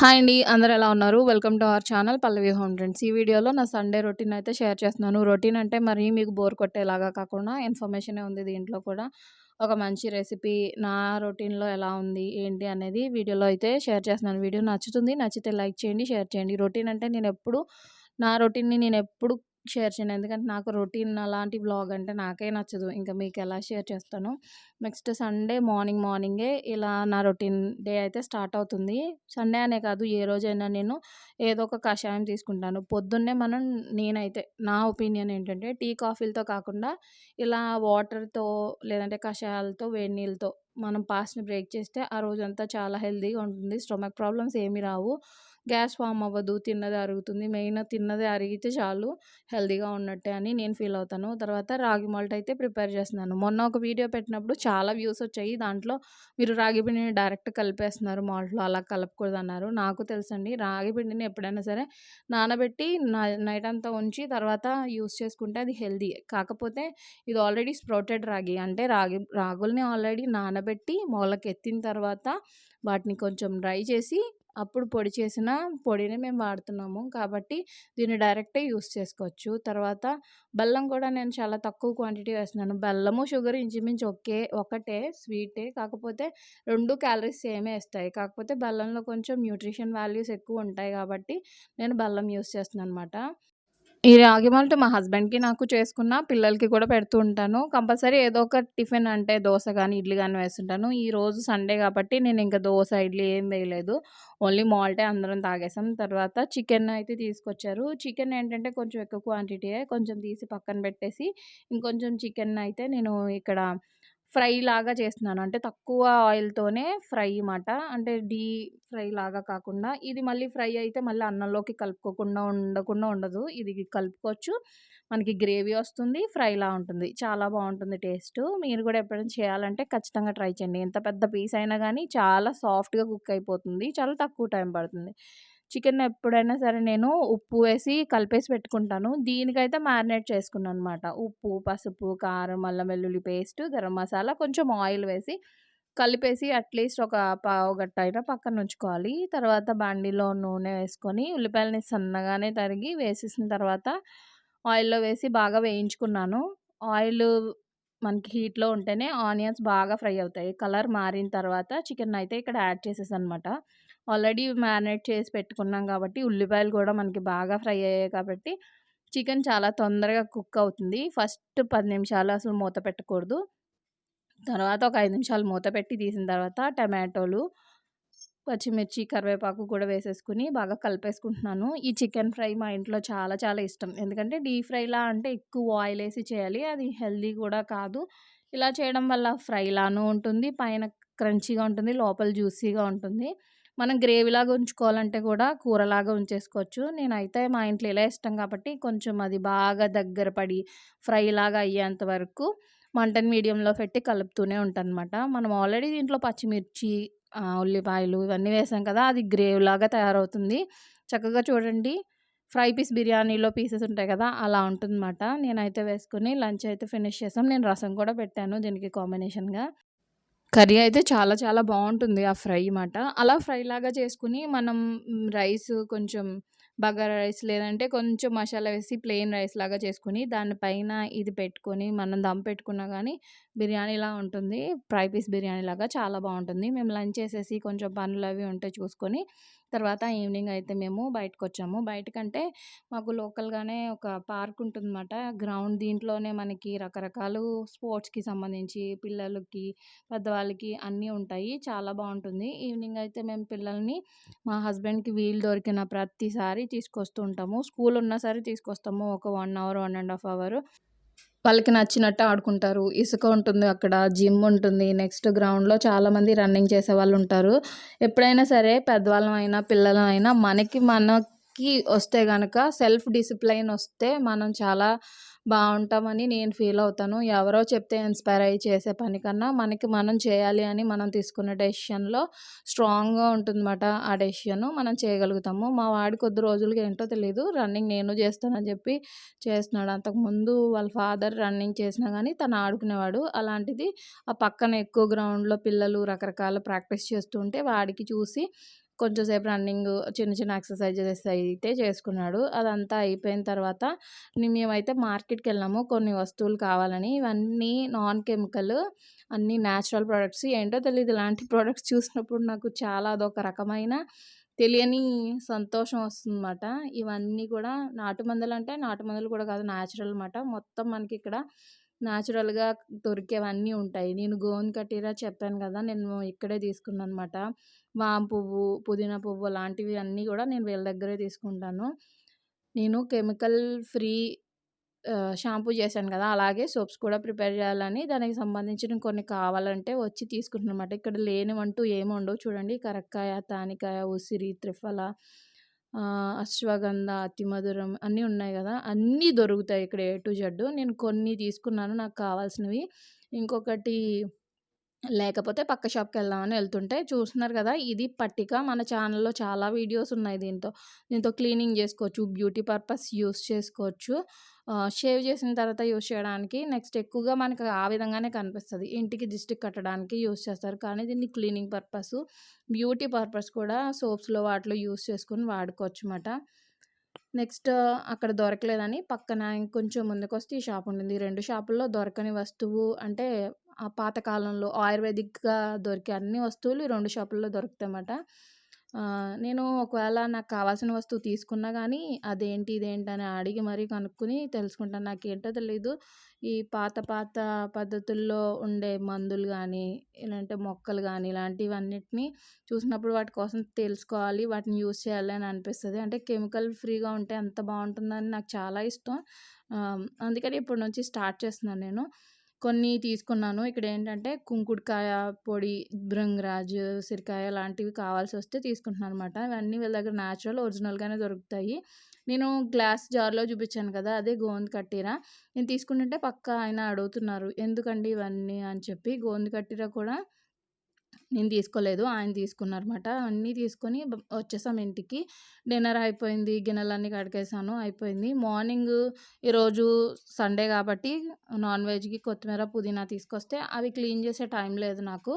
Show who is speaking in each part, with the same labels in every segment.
Speaker 1: Hi అండి అందరూ ఎలా ఉన్నారు? Welcome to our channel Pallavi home trends ఈ వీడియోలో నా సండే రొటీన్ అయితే షేర్ చేస్తున్నాను. రొటీన్ అంటే మరి మీకు బోర్ కొట్టేలాగా కాకుండా ఇన్ఫర్మేషనే ఉంది దీంట్లో కూడా. ఒక మంచి రెసిపీ నా రొటీన్లో ఎలా ఉంది ఏంటి అనేది వీడియోలో అయితే షేర్ చేస్తున్నాను. వీడియో నచ్చుతుంది నచ్చితే లైక్ చేయండి షేర్ చేయండి. రొటీన్ అంటే నేను ఎప్పుడు నా రొటీన్ని నేను ఎప్పుడు షేర్ చేయను. ఎందుకంటే నాకు రొటీన్ అలాంటి వ్లాగ్ అంటే నాకే నచ్చదు. ఇంకా మీకు ఎలా షేర్ చేస్తాను? నెక్స్ట్ సండే మార్నింగ్ మార్నింగే ఇలా నా రొటీన్ డే అయితే స్టార్ట్ అవుతుంది. సండే అనే కాదు ఏ రోజైనా నేను ఏదో ఒక కషాయం తీసుకుంటాను. పొద్దున్నే మనం నేనైతే నా ఒపీనియన్ ఏంటంటే టీ కాఫీలతో కాకుండా ఇలా వాటర్తో లేదంటే కషాయాలతో వేడి నీళ్ళతో మనం పాస్ట్ని బ్రేక్ చేస్తే ఆ రోజంతా చాలా హెల్తీగా ఉంటుంది. స్టొమక్ ప్రాబ్లమ్స్ ఏమీ రావు. గ్యాస్ ఫామ్ అవ్వదు తిన్నది అరుగుతుంది. మెయిన్ తిన్నది అరిగితే చాలు హెల్తీగా ఉన్నట్టే అని నేను ఫీల్ అవుతాను. తర్వాత రాగి మాల్ట్ అయితే ప్రిపేర్ చేస్తున్నాను. మొన్న ఒక వీడియో పెట్టినప్పుడు చాలా వ్యూస్ వచ్చాయి. దాంట్లో మీరు రాగి పిండిని డైరెక్ట్ కలిపేస్తున్నారు మాల్ట్లో. అలా కలపకూడదు అన్నారు నాకు తెలుసండి రాగి పిండిని ఎప్పుడైనా సరే నానబెట్టి నైట్ అంతా ఉంచి తర్వాత యూస్ చేసుకుంటే అది హెల్దీ కాకపోతే ఇది ఆల్రెడీ స్ప్రౌటెడ్ రాగి. అంటే రాగి రాగుల్ని ఆల్రెడీ నానబెట్టి మొలకెత్తిన ఎత్తిన తర్వాత వాటిని కొంచెం డ్రై చేసి అప్పుడు పొడి చేసిన పొడిని మేము వాడుతున్నాము. కాబట్టి దీన్ని డైరెక్టే యూస్ చేసుకోవచ్చు. తర్వాత బెల్లం కూడా నేను చాలా తక్కువ క్వాంటిటీ వేస్తున్నాను. బెల్లము షుగర్ ఇంచుమించు ఒకే ఒకటే స్వీటే కాకపోతే రెండు క్యాలరీస్ సేమే ఇస్తాయి కాకపోతే బెల్లంలో కొంచెం న్యూట్రిషన్ వాల్యూస్ ఎక్కువ ఉంటాయి కాబట్టి నేను బెల్లం యూస్ చేస్తున్నాను అనమాట ఈ రాగి మాల్ట్ మా హస్బెండ్‌కి నాకు చేసుకున్న పిల్లలకి కూడా పెడుతూ ఉంటాను. కంపల్సరీ ఏదో ఒక టిఫిన్ అంటే దోశ కానీ ఇడ్లీ కానీ వేస్తుంటాను. ఈ రోజు సండే కాబట్టి నేను ఇంకా దోశ ఇడ్లీ ఏం వేయలేదు. ఓన్లీ మాల్టే అందరం తాగేసాం. తర్వాత చికెన్ అయితే తీసుకొచ్చారు. చికెన్ ఏంటంటే కొంచెం ఎక్కువ క్వాంటిటీయే కొంచెం తీసి పక్కన పెట్టేసి ఇంకొంచెం చికెన్ అయితే నేను ఇక్కడ ఫ్రై లాగా చేస్తున్నాను. అంటే తక్కువ ఆయిల్‌తోనే ఫ్రై మాట. అంటే డీ ఫ్రై లాగా కాకుండా ఇది మళ్ళీ ఫ్రై అయితే మళ్ళీ అన్నంలోకి కలుపుకోకుండా ఉండకుండా ఉండదు. ఇది కలుపుకోవచ్చు. మనకి గ్రేవీ వస్తుంది. ఫ్రైలా ఉంటుంది. చాలా బాగుంటుంది టేస్ట్. మీరు కూడా ఎప్పుడైనా చేయాలంటే ఖచ్చితంగా ట్రై చేయండి. ఎంత పెద్ద పీస్ అయినా కానీ చాలా సాఫ్ట్‌గా కుక్ అయిపోతుంది. చాలా తక్కువ టైం పడుతుంది. చికెన్ ఎప్పుడైనా సరే నేను ఉప్పు వేసి కలిపేసి పెట్టుకుంటాను. దీనికైతే మ్యారినేట్ చేసుకున్నాను అనమాట ఉప్పు, పసుపు, కారం, అల్లం వెల్లుల్లి పేస్ట్, గరం మసాలా, కొంచెం ఆయిల్ వేసి కలిపేసి అట్లీస్ట్ ఒక పావు గట్ట అయినా పక్కన ఉంచుకోవాలి. తర్వాత బండిలో నూనె వేసుకొని ఉల్లిపాయలని సన్నగానే తరిగి వేసేసిన తర్వాత ఆయిల్‌లో వేసి బాగా వేయించుకున్నాను. ఆయిల్ మనకి హీట్‌లో ఉంటేనే ఆనియన్స్ బాగా ఫ్రై అవుతాయి. కలర్ మారిన తర్వాత చికెన్ అయితే ఇక్కడ యాడ్ చేసేసానమాట. ఆల్రెడీ మ్యారినేట్ చేసి పెట్టుకున్నాం కాబట్టి ఉల్లిపాయలు కూడా మనకి బాగా ఫ్రై అయ్యాయి కాబట్టి చికెన్ చాలా తొందరగా కుక్ అవుతుంది. ఫస్ట్ పది నిమిషాలు అసలు మూత పెట్టకూడదు. తర్వాత ఒక ఐదు నిమిషాలు మూత పెట్టి తీసిన తర్వాత టమాటోలు పచ్చిమిర్చి కరివేపాకు కూడా వేసేసుకుని బాగా కలిపేసుకుంటున్నాను. ఈ చికెన్ ఫ్రై మా ఇంట్లో చాలా చాలా ఇష్టం. ఎందుకంటే డీప్ ఫ్రైలా అంటే ఎక్కువ ఆయిల్ వేసి చేయాలి. అది హెల్దీ కూడా కాదు. ఇలా చేయడం వల్ల ఫ్రైలాను ఉంటుంది పైన క్రంచీగా ఉంటుంది లోపల జ్యూసీగా ఉంటుంది. మనం గ్రేవీలాగా ఉంచుకోవాలంటే కూడా కూరలాగా ఉంచేసుకోవచ్చు. నేనైతే మా ఇంట్లో ఇలా ఇష్టం కాబట్టి కొంచెం అది బాగా దగ్గర పడి ఫ్రైలాగా అయ్యేంత వరకు మంటన్ మీడియంలో పెట్టి కలుపుతూనే ఉంటానమాట మనం ఆల్రెడీ దీంట్లో పచ్చిమిర్చి ఉల్లిపాయలు ఇవన్నీ వేసాం కదా అది గ్రేవ్లాగా తయారవుతుంది. చక్కగా చూడండి ఫ్రై పీస్ బిర్యానీలో పీసెస్ ఉంటాయి కదా అలా ఉంటుందన్నమాట. నేనైతే వేసుకుని లంచ్ అయితే ఫినిష్ చేసాం. నేను రసం కూడా పెట్టాను దీనికి కాంబినేషన్గా. కర్రీ అయితే చాలా చాలా బాగుంటుంది ఆ ఫ్రై మాట. అలా ఫ్రై లాగా చేసుకుని మనం రైస్ కొంచెం బగారా రైస్ లేదంటే కొంచెం మసాలా వేసి ప్లెయిన్ రైస్ లాగా చేసుకుని దానిపైన ఇది పెట్టుకొని మనం దమ్ పెట్టుకున్నా కానీ బిర్యానీలా ఉంటుంది. ఫ్రై పీస్ బిర్యానీ లాగా చాలా బాగుంటుంది. మేము లంచ్ చేసేసి కొంచెం పనులు అవి ఉంటే చూసుకొని తర్వాత ఈవినింగ్ అయితే మేము బయటకు వచ్చాము బయటకంటే మాకు లోకల్గానే ఒక పార్క్ ఉంటుందన్నమాట. గ్రౌండ్ దీంట్లోనే మనకి రకరకాలు స్పోర్ట్స్కి సంబంధించి పిల్లలకి పెద్దవాళ్ళకి అన్నీ ఉంటాయి. చాలా బాగుంటుంది. ఈవినింగ్ అయితే మేము పిల్లల్ని మా హస్బెండ్కి వీలు దొరికిన ప్రతిసారి తీసుకొస్తూ ఉంటాము. స్కూల్ ఉన్నా సరే తీసుకొస్తాము. ఒక one hour one and half hour. వాళ్ళకి నచ్చినట్టు ఆడుకుంటారు. ఇసుక ఉంటుంది అక్కడ జిమ్ ఉంటుంది. నెక్స్ట్ గ్రౌండ్లో చాలామంది రన్నింగ్ చేసే వాళ్ళు ఉంటారు. ఎప్పుడైనా సరే పెద్దవాళ్ళమైనా అయినా మనకి మనకి వస్తే కనుక సెల్ఫ్ డిసిప్లైన్ వస్తే మనం చాలా బాగుంటామని నేను ఫీల్ అవుతాను. ఎవరో చెప్తే ఇన్స్పైర్ అయ్యి చేసే పని కన్నా మనకి మనం చేయాలి అని మనం తీసుకున్న డెసిషన్లో స్ట్రాంగ్గా ఉంటుందన్నమాట ఆ డెసిషన్. మనం చేయగలుగుతాము. మా వాడి కొద్ది రోజులకి ఏంటో తెలియదు రన్నింగ్ నేను చేస్తానని చెప్పి చేస్తున్నాడు. అంతకుముందు వాళ్ళ ఫాదర్ రన్నింగ్ చేసినా కానీ తను ఆడుకునేవాడు. అలాంటిది ఆ పక్కన ఎక్కువ గ్రౌండ్లో పిల్లలు రకరకాల ప్రాక్టీస్ చేస్తుంటే వాడికి చూసి కొంచెంసేపు రన్నింగ్ చిన్న చిన్న ఎక్సర్సైజెస్ అయితే చేసుకున్నాడు. అదంతా అయిపోయిన తర్వాత మేమైతే మార్కెట్కి వెళ్ళాము కొన్ని వస్తువులు కావాలని. ఇవన్నీ నాన్ కెమికల్ అన్నీ న్యాచురల్ ప్రోడక్ట్స్. ఏంటో తెలియదు ఇలాంటి ప్రోడక్ట్స్ చూసినప్పుడు నాకు చాలా అదొక రకమైన తెలియని సంతోషం వస్తుందన్నమాట. ఇవన్నీ కూడా నాటు మందులు అంటే నాటు మందులు కూడా కాదు న్యాచురల్ అనమాట మొత్తం మనకి ఇక్కడ న్యాచురల్గా దొరికేవన్నీ ఉంటాయి. నేను గోన్ కటీరా చెప్పాను కదా నేను ఇక్కడే తీసుకున్నాను అనమాట వామ పువ్వు పుదీనా పువ్వు లాంటివి అన్నీ కూడా నేను వీళ్ళ దగ్గరే తీసుకుంటాను. నేను కెమికల్ ఫ్రీ షాంపూ చేశాను కదా! అలాగే సోప్స్ కూడా ప్రిపేర్ చేయాలని దానికి సంబంధించిన కొన్ని కావాలంటే వచ్చి తీసుకుంటున్నమాట. ఇక్కడ లేనివంటూ ఏమి ఉండవు చూడండి. కరక్కాయ తానికాయ ఉసిరి త్రిఫల అశ్వగంధ అతిమధురం అన్నీ ఉన్నాయి కదా! అన్నీ దొరుకుతాయి ఇక్కడ ఏ టు జెడ్. నేను కొన్ని తీసుకున్నాను. నాకు కావాల్సినవి. ఇంకొకటి లేకపోతే పక్క షాప్కి వెళ్దామని వెళ్తుంటే చూస్తున్నారు కదా! ఇది పట్టిక. మన ఛానల్లో చాలా వీడియోస్ ఉన్నాయి దీంతో. దీంతో క్లీనింగ్ చేసుకోవచ్చు బ్యూటీ పర్పస్ యూస్ చేసుకోవచ్చు. షేవ్ చేసిన తర్వాత యూస్ చేయడానికి నెక్స్ట్ ఎక్కువగా మనకు ఆ విధంగానే కనిపిస్తుంది. ఇంటికి దిష్టి కట్టడానికి యూస్ చేస్తారు. కానీ దీన్ని క్లీనింగ్ పర్పస్ బ్యూటీ పర్పస్ కూడా సోప్స్లో వాటిలో యూస్ చేసుకొని వాడుకోవచ్చు అన్నమాట నెక్స్ట్ అక్కడ దొరకలేదని పక్కన ఇంకొంచెం ముందుకు వస్తే ఈ షాప్ ఉండింది. రెండు షాపుల్లో దొరకని వస్తువు అంటే పాతకాలంలో ఆయుర్వేదిక్గా దొరికే అన్ని వస్తువులు ఈ రెండు షాపుల్లో దొరుకుతాయన్నమాట. నేను ఒకవేళ నాకు కావాల్సిన వస్తువు తీసుకున్నా కానీ అదేంటి ఇదేంటి అని అడిగి మరీ కనుక్కొని తెలుసుకుంటాను. నాకేంటో తెలియదు ఈ పాత పాత పద్ధతుల్లో ఉండే మందులు కానీ ఇలాంటి మొక్కలు కానీ ఇలాంటివన్నిటిని చూసినప్పుడు వాటి కోసం తెలుసుకోవాలి వాటిని యూస్ చేయాలి అని అనిపిస్తుంది. అంటే కెమికల్ ఫ్రీగా ఉంటే ఎంత బాగుంటుందని నాకు చాలా ఇష్టం. అందుకని ఇప్పటి నుంచి స్టార్ట్ చేస్తున్నాను నేను. కొన్ని తీసుకున్నాను. ఇక్కడ ఏంటంటే కుంకుడుకాయ పొడి భృంగరాజ్ ఉసిరికాయ లాంటివి కావాల్సి వస్తే తీసుకుంటున్నాను అనమాట ఇవన్నీ వీళ్ళ దగ్గర న్యాచురల్ ఒరిజినల్గానే దొరుకుతాయి. నేను గ్లాస్ జార్లో చూపించాను కదా అదే గోంది కట్టీరా. నేను తీసుకుంటుంటే పక్క ఆయన అడుగుతున్నారు ఎందుకండి ఇవన్నీ? అని చెప్పి గోంది కట్టీరా కూడా నేను తీసుకోలేదు ఆయన తీసుకున్నారన్నమాట. అన్నీ తీసుకొని వచ్చేసాం ఇంటికి. డిన్నర్ అయిపోయింది గిన్నెలన్నీ కడిగేసాను అయిపోయింది. మార్నింగ్ ఈరోజు సండే కాబట్టి నాన్ వెజ్కి కొత్తిమీర పుదీనా తీసుకొస్తే అవి క్లీన్ చేసే టైం లేదు నాకు.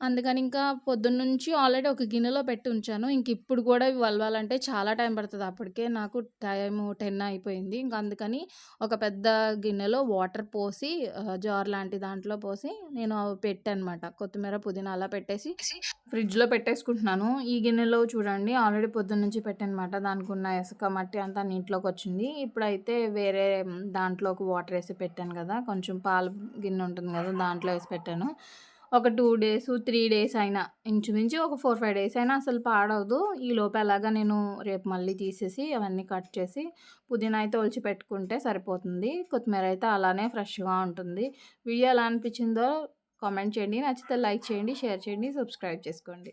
Speaker 1: అందుకని ఇంకా పొద్దున్నుంచి ఆల్రెడీ ఒక గిన్నెలో పెట్టి ఉంచాను. ఇంక ఇప్పుడు కూడా ఇవి వలవాలంటే చాలా టైం పడుతుంది. అప్పటికే నాకు టైం టెన్ అయిపోయింది. ఇంకా అందుకని ఒక పెద్ద గిన్నెలో వాటర్ పోసి జార్ లాంటి దాంట్లో పోసి నేను పెట్టానమాట. కొత్తిమీర పుదీనా అలా పెట్టేసి ఫ్రిడ్జ్లో పెట్టేసుకుంటున్నాను. ఈ గిన్నెలో చూడండి ఆల్రెడీ పొద్దున్న నుంచి పెట్టానమాట. దానికి ఉన్న ఇసుక మట్టి అంతా నీటిలోకి వచ్చింది. ఇప్పుడైతే వేరే దాంట్లోకి వాటర్ వేసి పెట్టాను కదా. కొంచెం పాలు గిన్నె ఉంటుంది కదా దాంట్లో వేసి పెట్టాను. ఒక టూ డేస్ త్రీ డేస్ అయినా ఇంచుమించు ఒక ఫోర్ ఫైవ్ డేస్ అయినా అసలు పాడవదు. ఈ లోపు ఎలాగా నేను రేపు మళ్ళీ తీసేసి అవన్నీ కట్ చేసి పుదీనా అయితే ఒలిచి పెట్టుకుంటే సరిపోతుంది. కొత్తిమీర అయితే అలానే ఫ్రెష్గా ఉంటుంది. వీడియో ఎలా అనిపించిందో కామెంట్ చేయండి. నచ్చితే లైక్ చేయండి షేర్ చేయండి సబ్స్క్రైబ్ చేసుకోండి.